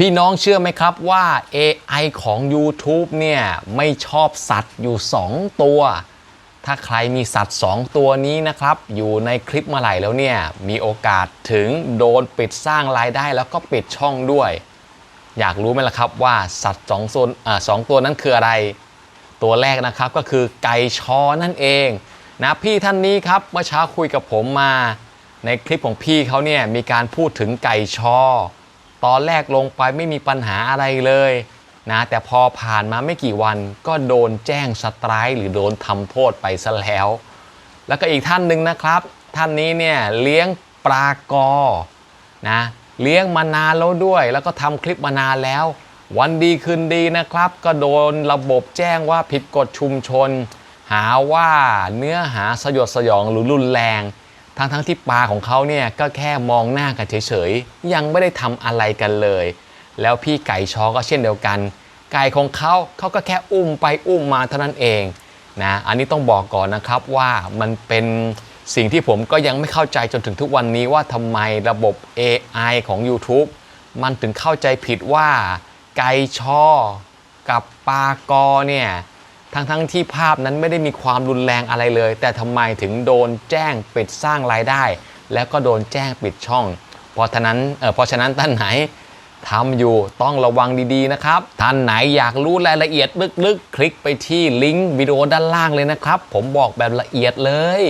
พี่น้องเชื่อไหมครับว่า AI ของ YouTube เนี่ย ไม่ชอบสัตว์อยู่ 2 ตัว ถ้าใครมีสัตว์ 2 ตัวนี้นะครับ อยู่ในคลิปมาไหร่แล้วเนี่ย มีโอกาสถึงโดนปิดสร้างรายได้แล้วก็ปิดช่องด้วย อยากรู้ไหมล่ะครับว่าสัตว์สองโซนอ่าสองตัวนั้นคืออะไร ตัวแรกนะครับก็คือไก่ชอนั่นเองนะพี่ท่านนี้ครับเมื่อเช้าคุยกับผมมา ในคลิปของพี่เขาเนี่ยมีการพูดถึงไก่ชอ ตอนแรกลงไปไม่มีปัญหาอะไรเลยนะแต่พอผ่านมาไม่กี่วันก็โดนแจ้งสไตร์หรือโดนทำโทษไปซะแล้ว แล้วก็อีกท่านหนึ่งนะครับ ท่านนี้เนี่ยเลี้ยงปลากอนะเลี้ยงมานานแล้วด้วย แล้วก็ทำคลิปมานานแล้ว วันดีคืนดีนะครับ ก็โดนระบบแจ้งว่าผิดกฎชุมชน หาว่าเนื้อหาสยดสยองหรือรุนแรง ทั้งทั้งๆที่ปลาของเขาเนี่ยก็แค่มองหน้ากันเฉยๆ ยังไม่ได้ทำอะไรกันเลย แล้วพี่ไก่ชอก็เช่นเดียวกัน ไก่ของเขาเขาก็แค่อุ้มไปอุ้มมาเท่านั้นเองนะอันนี้ต้องบอกก่อนนะครับว่ามันเป็นสิ่งที่ผมก็ยังไม่เข้าใจจนถึงทุกวันนี้ว่าทำไมระบบ AI ของ YouTube มันถึงเข้าใจผิดว่าไก่ชอ กับปลากอเนี่ย ทั้งทั้งๆที่ภาพนั้นไม่ได้มีความรุนแรงอะไรเลย แต่ทำไมถึงโดนแจ้งปิดสร้างรายได้ แล้วก็โดนแจ้งปิดช่อง เพราะฉะนั้นเออเพราะฉะนั้นท่านไหนทำอยู่ต้องระวังดีๆนะครับ ท่านไหนอยากรู้รายละเอียดลึกๆ คลิกไปที่ลิงก์วิดีโอด้านล่างเลยนะครับ ผมบอกแบบละเอียดเลย